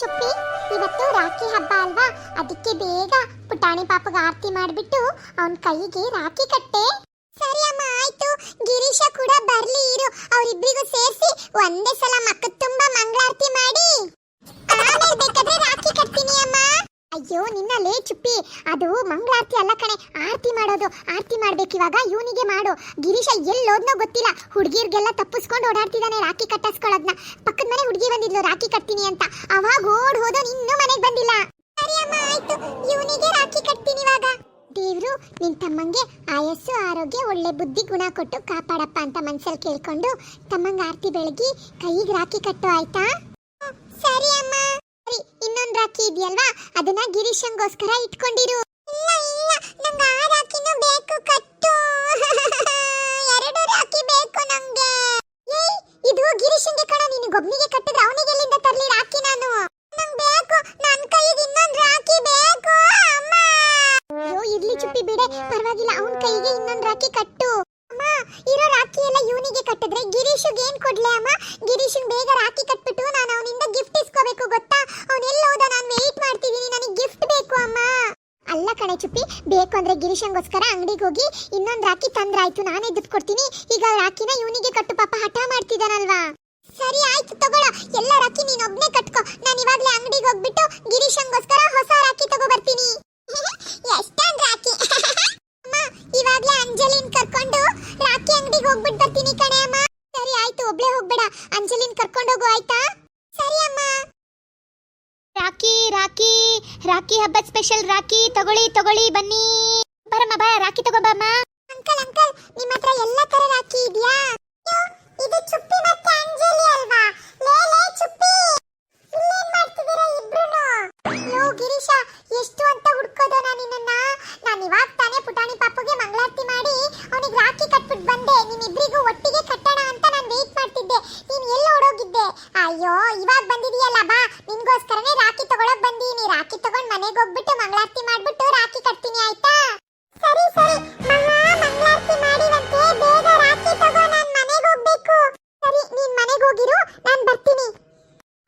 ಚುಪ್ಪಿ, ಇವತ್ತು ರಾಖಿ ಹಬ್ಬ ಅಲ್ವಾ? ಅದಕ್ಕೆ ಬೇಗ ಪುಟಾಣಿ ಪಾಪಗ ಆರತಿ ಮಾಡಿಬಿಟ್ಟು ಅವನ ಕೈಗೆ ರಾಖಿ ಕಟ್ಟೆ. ಸರಿ ಅಮ್ಮ, ಆಯ್ತು. ಗಿರೀಶ ಕೂಡ ಬರ್ಲಿ, ಇರು. ಅವರಿಬ್ಬರಿಗೂ ಸೇರಿಸಿ ಒಂದೇ ಸಲ ಮಕ್ಕ ತುಂಬಾ ಮಂಗಳಾರತಿ ಮಾಡಿ. ಆಮೇಲೆ ಬೇಕಾದ್ರೆ ರಾಖಿ ಕಟ್ತೀನಿ ಅಮ್ಮ. ಅಯ್ಯೋ ನಿನ್ನಲ್ಲೇ ಚುಪ್ಪಿ. ಅದು ಮಂಗಳಾರತಿ ಅಲ್ಲ ಕಣೆ. ಆರತಿ ಮಾಡೋದು. ಆರತಿ ಮಾಡ್ಬೇಕು ಇವಾಗ. ಇವನಿಗೆ ಮಾಡು. ಗಿರೀಶ ಎಲ್ಲೋದ್ನೋ ಗೊತ್ತಿಲ್ಲ. ಹುಡುಗಿರ್ಗೆಲ್ಲ ತಪ್ಪಿಸ್ಕೊಂಡು ಓಡಾಡ್ತಿದ್ದಾನೆ ರಾಖಿ ಕಟ್ಟಿಸ್ಕೊಳ್ಳೋದ್ನ. ಪಕ್ಕದ ಮನೆ ಹುಡುಗಿ ಬಂದಿದ್ಲು, ರಾಖಿ ಕಟ್ತೀನಿ ಅಂತ. ಅವಾಗ ಓಡ್ ಹೋದೋ ಇನ್ನೂ ಮನೆಗೆ ಬಂದಿಲ್ಲ. ಸರಿ ಅಮ್ಮ, ಆಯ್ತು. ಇವನಿಗೆ ರಾಖಿ ಕಟ್ತೀನಿ ಇವಾಗ. ದೇವ್ರು, ನಿನ್ ತಮ್ಮಂಗೆ ಆಯಸ್ಸು, ಆರೋಗ್ಯ, ಒಳ್ಳೆ ಬುದ್ಧಿ, ಗುಣ ಕೊಟ್ಟು ಕಾಪಾಡಪ್ಪ ಅಂತ ಮನ್ಸಲ್ಲಿ ಕೇಳ್ಕೊಂಡು ತಮ್ಮಂಗ ಆರತಿ ಬೆಳಗಿ ಕೈಗೆ ರಾಖಿ ಕಟ್ಟು, ಆಯ್ತಾ? ಸರಿ ಅಮ್ಮ. ಸರಿ, ಇನ್ನೊಂದ್ ರಾಖಿ ಇದೆಯಲ್ವಾ ಅದನ್ನ ಗಿರೀಶಂಗೋಸ್ಕರ ಇಟ್ಕೊಂಡಿರು. ಇಲ್ಲ ಇಲ್ಲ, ನಂಗೆ ಆ ರಾಖಿನೂ ಬೇಕು ಕಟ್ಟು. ಎರಡು ರಾಖಿ ಬೇಕು ನಂಗೆ. ಏಯ್, ಇದು ಗಿರೀಶಂಗೆ ಕಣ ನೀನು ರಾಖಿ ಎಲ್ಲ ಇವನಿಗೆ ಕಟ್ಟಿದ್ರೆ? ಗಿರೀಶ್ಗೆ ಏನ್ ಕೊಡ್ಲೆ ಅಮ್ಮ? ಗಿರೀಶನ್ ಬೇಗ ರಾಖಿ ಕಟ್ಬಿಟ್ಟು ನಾನು ಅವನಿಂದ ಗಿಫ್ಟ್ ಇಸ್ಕೋಬೇಕು, ಗೊತ್ತಾ? ಎಲ್ಲ ಹೋದ? ನಾನು ವೆಯ್ಟ್ ಮಾಡ್ತಿದ್ದೀನಿ. ನನಗೆ ಗಿಫ್ಟ್ ಬೇಕು ಅಮ್ಮ. ಅಲ್ಲ ಕಣೆ ಚುಪ್ಪಿ, ಬೇಕು ಅಂದ್ರೆ ಗಿರೀಶಂಗೋಸ್ಕರ ಅಂಗಡಿಗೆ ಹೋಗಿ ಇನ್ನೊಂದು ರಾಖಿ ತಂದ್ರಾಯ್ತು. ನಾನೇ ದುಡ್ಡು ಕೊಡ್ತೀನಿ. ಈಗ ರಾಖಿನ ಇವನಿಗೆ ಕಟ್ಟು. ಪಾಪ ಹಠ ಮಾಡ್ತಿದ್ದಾನಲ್ವಾ ಸರಿ, ಆಯ್ತು ತಗೋಳ ಎಲ್ಲ ರಾಖಿ ನೀನ್ ಒಬ್ನೇ ಕಟ್ಕೋ. ನಾನು ಇವಾಗ್ಲೇ ಅಂಗಡಿಗೆ ಹೋಗ್ಬಿಟ್ಟು ಗಿರೀಶಂಗೋಸ್ಕರ ಹೊಸ ರಾಖಿ ತಗೋ ಬರ್ತೀನಿ. ರಾಖಿ ರಾಖಿ ಹಬ್ಬದ ಸ್ಪೆಷಲ್ ರಾಖಿ ತಗೊಳ್ಳಿ ತಗೊಳ್ಳಿ ಬನ್ನಿ. ಬರಮ್ಮ, ಬಾ ರಾಖಿ ತಗೋ ಬಮ್ಮ ಅಂಕಲ್ ಅಂಕಲ್ ನಿಮ್ಮ ಹತ್ರ ಎಲ್ಲ ತರ ರಾಖಿ ಇದೆಯಾ? ಹೋಗ್ಬಿಟ್ಟು ಮಂಗಳಾರತಿ ಮಾಡ್ಬಿಟ್ಟು ರಾಖಿ ಕಟ್ತೀನಿ, ಆಯ್ತಾ? ಸರಿ ಸರಿ. ಮಹಾ, ಮಂಗಳಾರತಿ ಮಾಡಿವಂತೆ ಬೇಗ ರಾಖಿ ತಗೋ, ನಾನು ಮನೆಗೆ ಹೋಗ್ಬೇಕು. ಸರಿ, ನೀನ್ ಮನೆಗೆ ಹೋಗಿರು, ನಾನು ಬರ್ತೀನಿ.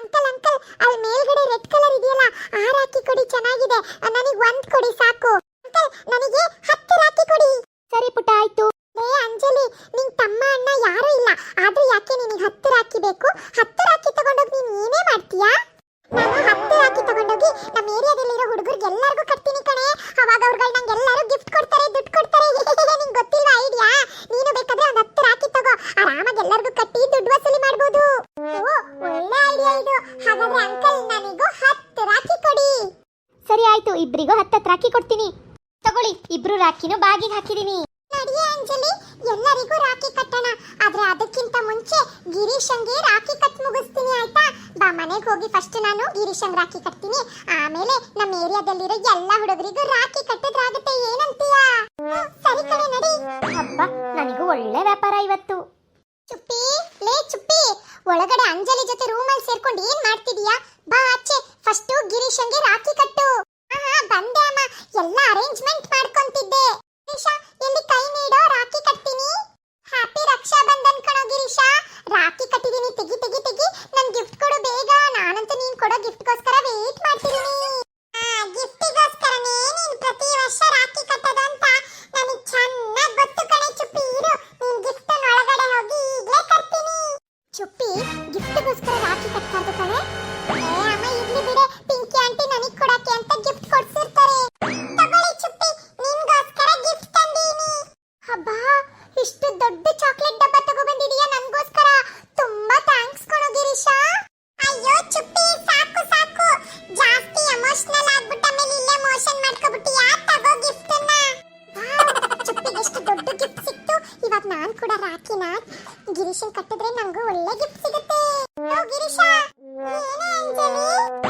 ಅಂಕಲ್ ಅಂಕಲ್ ಅಲ್ಲಿ ಮೇಲ್ಗಡೆ ರೆಡ್ ಕಲರ್ ಇದೆಯಲ್ಲ, ಆ ರಾಖಿ ಕೊಡಿ, ಚೆನ್ನಾಗಿದೆ. ನನಗೆ ಒಂದ್ ಕೊಡಿ, ಸಾಕು. ಅಂಕಲ್, ನನಗೆ ಹತ್ತು ರಾಖಿ ಕೊಡಿ. ಸರಿ, ಪುಟ್ಟ, ಆಯ್ತು. ಏ ಅಂಜಲಿ, ನಿನ್ ತಮ್ಮ ಅಣ್ಣ ಯಾರು ಇಲ್ಲ. ಆದ್ರೂ ಯಾಕೆ ನಿನಗೆ ಹತ್ತು ರಾಖಿ ಬೇಕು? ರಾಖಿ ಕೊಡ್ತೀನಿ. ತಗೊಳ್ಳಿ ಇಬ್ರು ರಾಖಿನೂ ಬಾಗಿಗೆ ಹಾಕಿದೀನಿ. ನಡಿಯೇ ಅಂಜಲಿ ಎಲ್ಲರಿಗೂ ರಾಖಿ ಕಟ್ಟೋಣ. ಆದ್ರೆ ಅದಕ್ಕಿಂತ ಮುಂಚೆ ಗಿರೀಶಂಗೆ ರಾಖಿ ಕಟ್ ಮುಗಿಸ್ತೀನಿ ಆಯ್ತಾ? ಬಾ ಮನೆಗೆ ಹೋಗಿ ಫಸ್ಟ್ ನಾನು ಗಿರೀಶಂಗ್ ರಾಖಿ ಕಟ್ತೀನಿ. ಆಮೇಲೆ ನಮ್ಮ ಏರಿಯಾದಲ್ಲಿರೋ ಎಲ್ಲ ಹುಡುಗರಿಗೂ ರಾಖಿ ಕಟ್ಟದ್ರಾಗುತ್ತೆ ಏನಂತೀಯ? ಸರಿ ಕಡೆ ನಡಿ. ಹಬ್ಬ ನನಗೂ ಒಳ್ಳೆ ವ್ಯಾಪಾರ ಇವತ್ತು. ಚುಪ್ಪಿ ಲೇ ಚುಪ್ಪಿ ಒಳಗಡೆ ಅಂಜಲಿ ಜೊತೆ ರೂಮಲ್ಲಿ ಸೇರ್ಕೊಂಡು ಏನ್ ಕೂಡ ರಾಖಿನ ಗಿರೀಶನ್ ಕಟ್ಟಿದ್ರೆ ನಂಗೂ ಒಳ್ಳೆ ಗಿಫ್ಟ್ ಸಿಗುತ್ತೆ ಓ ಗಿರೀಶ ಏನೇ ಅಂಜಲಿ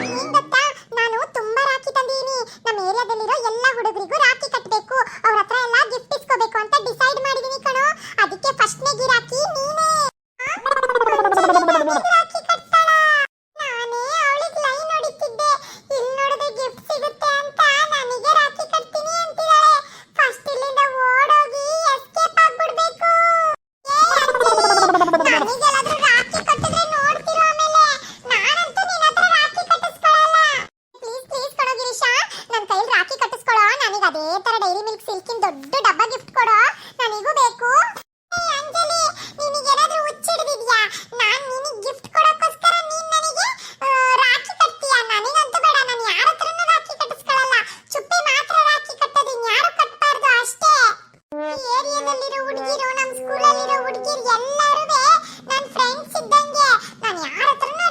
ಏರಿಯಾದಲ್ಲಿರೋ ಹುಡುಗಿರು ನಮ್ಮ ಸ್ಕೂಲಲ್ಲಿರೋ ಹುಡುಗಿರು ಎಲ್ಲರೂ ನನ್ನ ಫ್ರೆಂಡ್ಸ್ ಇದ್ದಂಗೆ. ನಾನು ಯಾರ ಹತ್ರನೂ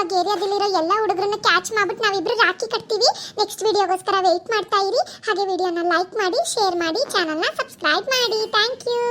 ಇವಾಗ ಏರಿಯಾದಲ್ಲಿರೋ ಎಲ್ಲ ಹುಡುಗರನ್ನ ಕ್ಯಾಚ್ ಮಾಡ್ಬಿಟ್ಟು ನಾವಿಬ್ರು ರಾಖಿ ಕಟ್ತೀವಿ. ನೆಕ್ಸ್ಟ್ ವಿಡಿಯೋಗೋಸ್ಕರ ವೆಯ್ಟ್ ಮಾಡ್ತಾ ಇರಿ. ಹಾಗೆ ವಿಡಿಯೋನ ಲೈಕ್ ಮಾಡಿ ಶೇರ್ ಮಾಡಿ ಚಾನಲ್ನ ಸಬ್ಸ್ಕ್ರೈಬ್ ಮಾಡಿ. Thank you